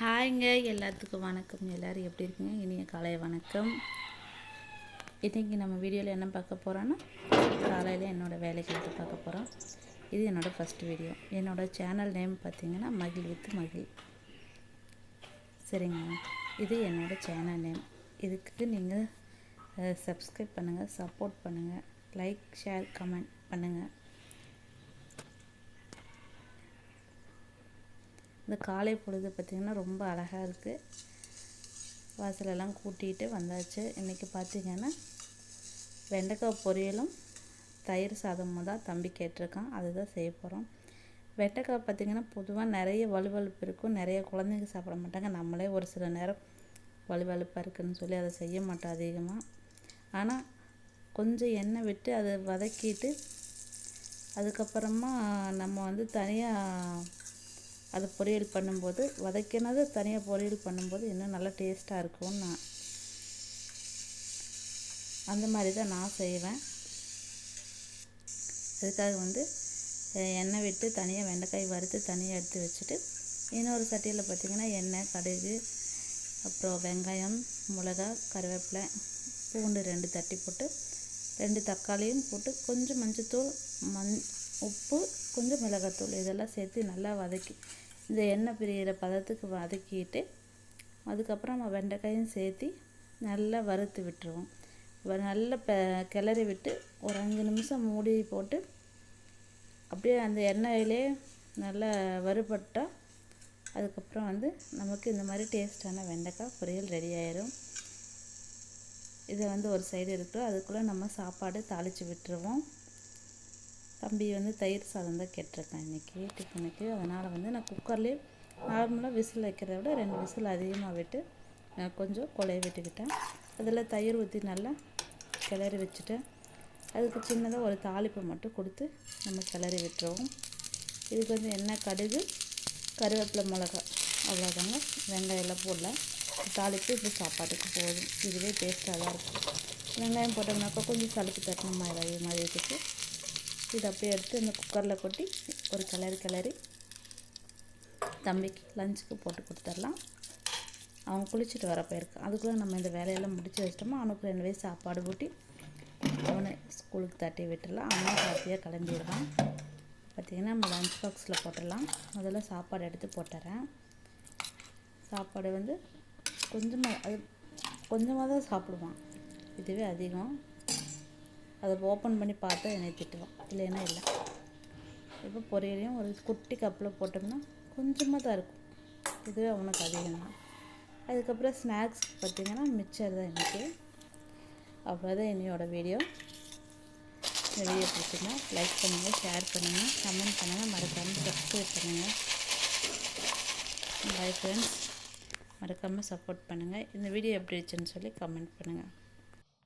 ஹாய்ங்க எல்லாத்துக்கும் வணக்கம். எல்லோரும் எப்படி இருக்குங்க? இனிய காலை வணக்கம். இன்றைக்கி நம்ம வீடியோவில் என்ன பார்க்க போகிறோன்னா காலையில் என்னோடய எடுத்து பார்க்க போகிறோம் இது என்னோடய ஃபஸ்ட் வீடியோ என்னோடய சேனல் நேம் பார்த்தீங்கன்னா மகிழ் வித் மகிழ். சரிங்க. இது என்னோடய சேனல் நேம் இதுக்கு நீங்கள் சப்ஸ்கிரைப் பண்ணுங்கள் சப்போர்ட் பண்ணுங்கள் லைக் ஷேர் கமெண்ட் பண்ணுங்கள் இந்த காலை பொழுது பார்த்திங்கன்னா ரொம்ப அழகாக இருக்குது வாசலெல்லாம் கூட்டிகிட்டு வந்தாச்சு. இன்றைக்கி பார்த்திங்கன்னா வெண்டைக்காய் பொரியலும் தயிர் சாதமும் தான் தம்பி கேட்டிருக்கான். அதுதான் செய்ய போகிறோம் வெண்டைக்காய் பார்த்திங்கன்னா பொதுவாக நிறைய வலுவழுப்பு இருக்கும். நிறைய குழந்தைங்க சாப்பிட மாட்டாங்க. நம்மளே ஒரு சில நேரம் வலுவழுப்பாக இருக்குதுன்னு சொல்லி அதை செய்ய மாட்டோம் அதிகமாக ஆனால் கொஞ்சம் எண்ணெய் விட்டு அதை வதக்கிட்டு அதுக்கப்புறமா நம்ம வந்து தனியாக அது பொரியல் பண்ணும்போது வதக்கினது தனியாக பொரியல் பண்ணும்போது இன்னும் நல்லா டேஸ்ட்டாக இருக்கும்னு நான் அந்த மாதிரி தான் நான் செய்வேன். அதுக்காக வந்து எண்ணெய் விட்டு தனியாக வெண்டைக்காய் வறுத்து தனியாக எடுத்து வச்சுட்டு இன்னொரு சட்டியில் பார்த்திங்கன்னா எண்ணெய் கடுகு அப்புறம் வெங்காயம் மிளகா கருவேப்பிலை பூண்டு ரெண்டு தட்டி போட்டு ரெண்டு தக்காளியும் போட்டு கொஞ்சம் மஞ்சத்தூள் மண் உப்பு கொஞ்சம் மிளகாத்தூள் இதெல்லாம் சேர்த்து நல்லா வதக்கி இந்த எண்ணெய் பிரியிற பதத்துக்கு வதக்கிட்டு அதுக்கப்புறம் நம்ம வெண்டைக்காயும் சேர்த்து நல்லா வறுத்து விட்டுருவோம். நல்லா ப கிளறி விட்டு ஒரு அஞ்சு நிமிஷம் மூடி போட்டு அப்படியே அந்த எண்ணெயிலே நல்லா வறுபட்டால் அதுக்கப்புறம் வந்து நமக்கு இந்த மாதிரி டேஸ்ட்டான வெண்டைக்காய் பொரியல் ரெடி ஆயிரும். இதை வந்து ஒரு சைடு இருக்கட்டும் அதுக்குள்ளே நம்ம சாப்பாடு தாளித்து விட்டுருவோம். தம்பி வந்து தயிர் சாதம் தான் கேட்டிருக்கேன் இன்றைக்கி டிஃபனுக்கு அதனால் வந்து நான் குக்கர்லேயே நார்மலாக விசில் வைக்கிறத விட ரெண்டு விசில் அதிகமாக விட்டு நான் கொஞ்சம் கொலைய விட்டுக்கிட்டேன். அதில் தயிர் ஊற்றி நல்லா கிளறி வச்சுட்டேன். அதுக்கு சின்னதாக ஒரு தாளிப்பை மட்டும் கொடுத்து நம்ம கிளறி விட்டுருவோம். இதுக்கு வந்து எண்ணெய் கடுகு கருவேப்பிலை மிளகா அவ்வளோதாங்க வெங்காயம் எல்லாம் போடல. தாளிப்பு இப்போ சாப்பாட்டுக்கு போதும். இதுவே டேஸ்ட்டாக தான் இருக்கும். வெங்காயம் போட்டோம்னாக்கா கொஞ்சம் சளிப்பு தட்டணும் மாதிரி இருக்குது. இதை அப்படியே எடுத்து அந்த குக்கரில் கொட்டி ஒரு கிளறி கிளறி தம்பிக்கு லஞ்சுக்கு போட்டு கொடுத்துர்லாம் அவன் குளிச்சுட்டு வர போயிருக்கான் அதுக்குள்ளே நம்ம இந்த வேலையெல்லாம் முடிச்சு வச்சிட்டோமா? அவனுக்கு ரெண்டு வயசு சாப்பாடு ஊட்டி அவனை ஸ்கூலுக்கு தட்டி விட்டுடலாம். அவனும் ஹாப்பியாக கிளம்பிடுவான் பார்த்திங்கன்னா நம்ம லஞ்ச் பாக்ஸில் போட்டுடலாம். முதல்ல சாப்பாடு எடுத்து போட்டுறேன். சாப்பாடு வந்து கொஞ்சமாக அது கொஞ்சமாக தான் சாப்பிடுவான். இதுவே அதிகம். அதை ஓப்பன் பண்ணி பார்த்தா என்னை திட்டுவான். இல்லைன்னா இல்லை. இப்போ பொரியலையும் ஒரு குட்டி கப்பில் போட்டோம்னா கொஞ்சமாக தான் இருக்கும். இதுவே அவனுக்கு அதிகம் தான் அதுக்கப்புறம் ஸ்நாக்ஸ் பார்த்திங்கன்னா மிச்சர் தான் எனக்கு அவ்வளோதான் என்னையோட வீடியோ இந்த வீடியோ பிடிச்சிங்கன்னா லைக் பண்ணுங்கள் ஷேர் பண்ணுங்கள் கமெண்ட் பண்ணுங்கள் மறக்காமல் சப்ஸ்கிரைப் பண்ணுங்கள் பாய் ஃப்ரெண்ட்ஸ் மறக்காமல் சப்போர்ட் பண்ணுங்கள் இந்த வீடியோ எப்படி இருந்துச்சுன்னு சொல்லி கமெண்ட் பண்ணுங்கள்